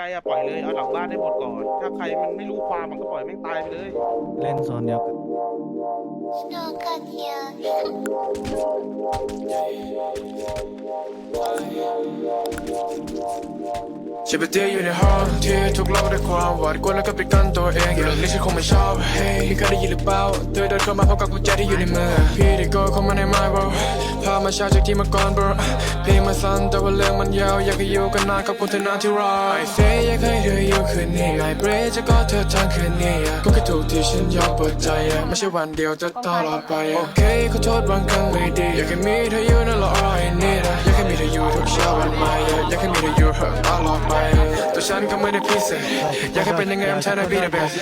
ใครอะปล่อยเลยเอาหลังบ้านได้หมดก่อน ถ้าใครมันไม่รู้ความมันก็ปล่อยแม่งตายไปเลย เล่นโซนเดียวกัน ชีวิตที่อยู่ในห้องที่ถูกเล่าด้วยความหวาดกลัวแล้วก็ปิดกั้นตัวเองอย่างนี้ฉันคงไม่ชอบเฮ้ยเคยได้ยินหรือเปล่าเธอเดินเข้ามาพร้อมกับกุญแจที่อยู่ในมือพี่ได้โก็เข้ามาใน my world พามาชาจากที่มาก่อน bro เพลงมาสั้นแต่ว่าเรื่องมันยาวอยากให้อยู่กันนานกับคนเธอนานที่รอ I say อยากให้เธออยู่คืนนี้ I pray จะกอดเธอทั้งคืนนี้ก็แค่ถูกที่ฉันยอมเปิดใจไม่ใช่วันเดียวจะตลอดไปโอเคขอโทษบางครั้งไม่ดีอยากให้มีเธออยู่นั่นแหละ all I need อยา เธออยู่ทุกเช้าวันใหม่อยากให้มีเธออยู่ตลอดไปแต่ฉันก็ไม่ได้พิเศษอยากให้เป็นยังไง I'm trying to be the best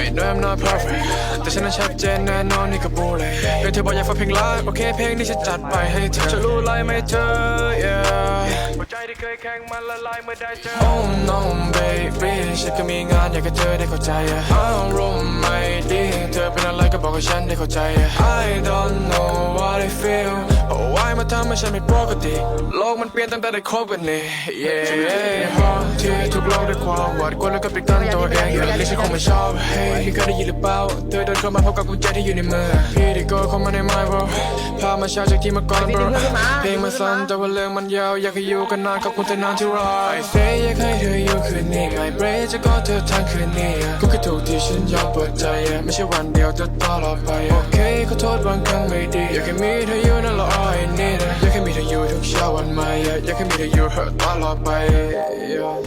I know I'm not perfect แต่ฉันนั้นชัดเจนแน่นอนนี่ก็บูเลยเพียงเธอบอกอยากฟังเพลงรักโอเคเพลงนี้ฉันจัดไปให้เธอจะรู้ไรไหมเธอ yeah หัวใจที่เคยแข็งมันละลายเมื่อได้เจอ Oh no baby ฉันก็มีงานอยากให้เธอได้เข้าใจอารมณ์ไม่ดีเธอเป็นอะไรก็บอกให้ฉันได้เข้าใจ I don't know what I feel โอ้วมาทำให้ฉันไม่ปกติ โลกมันเปลี่ยนตั้งแต่ได้คบกันนี่ yeah ห้องที่ถูกเล่าด้วยความหวาดกลัวแล้วก็ปิดกั้นตัวเองอย่างนี้ฉันคงไม่ชอบเฮ้ยเคยได้ยินหรือเปล่าเธอเดินเข้ามาพร้อมกับกุญแจที่อยู่ในมือพี่ได้ก็เข้ามาใน my world พามาชาจากที่มาก่อน bro เพลงมันสั้นแต่ว่าเรื่องมันยาวอยากให้อยู่กันนานกับคุณเธอนานที่รอ I say อยากให้เธออยู่คืนนี้ I pray จะกอดเธอทั้งคืนนี้ก็แค่ถูกที่ฉันยอมเปิดใจไม่ใช่วันเดียวจะตลอดไปโอเคขอโทษบางครั้งไม่ดีอยากให้มีเธออยู่นั่นแหละ all I need อยากให้มีเธออยู่ทุกเช้าวันใหม่อยากให้มีเธออยู่ตลอดไป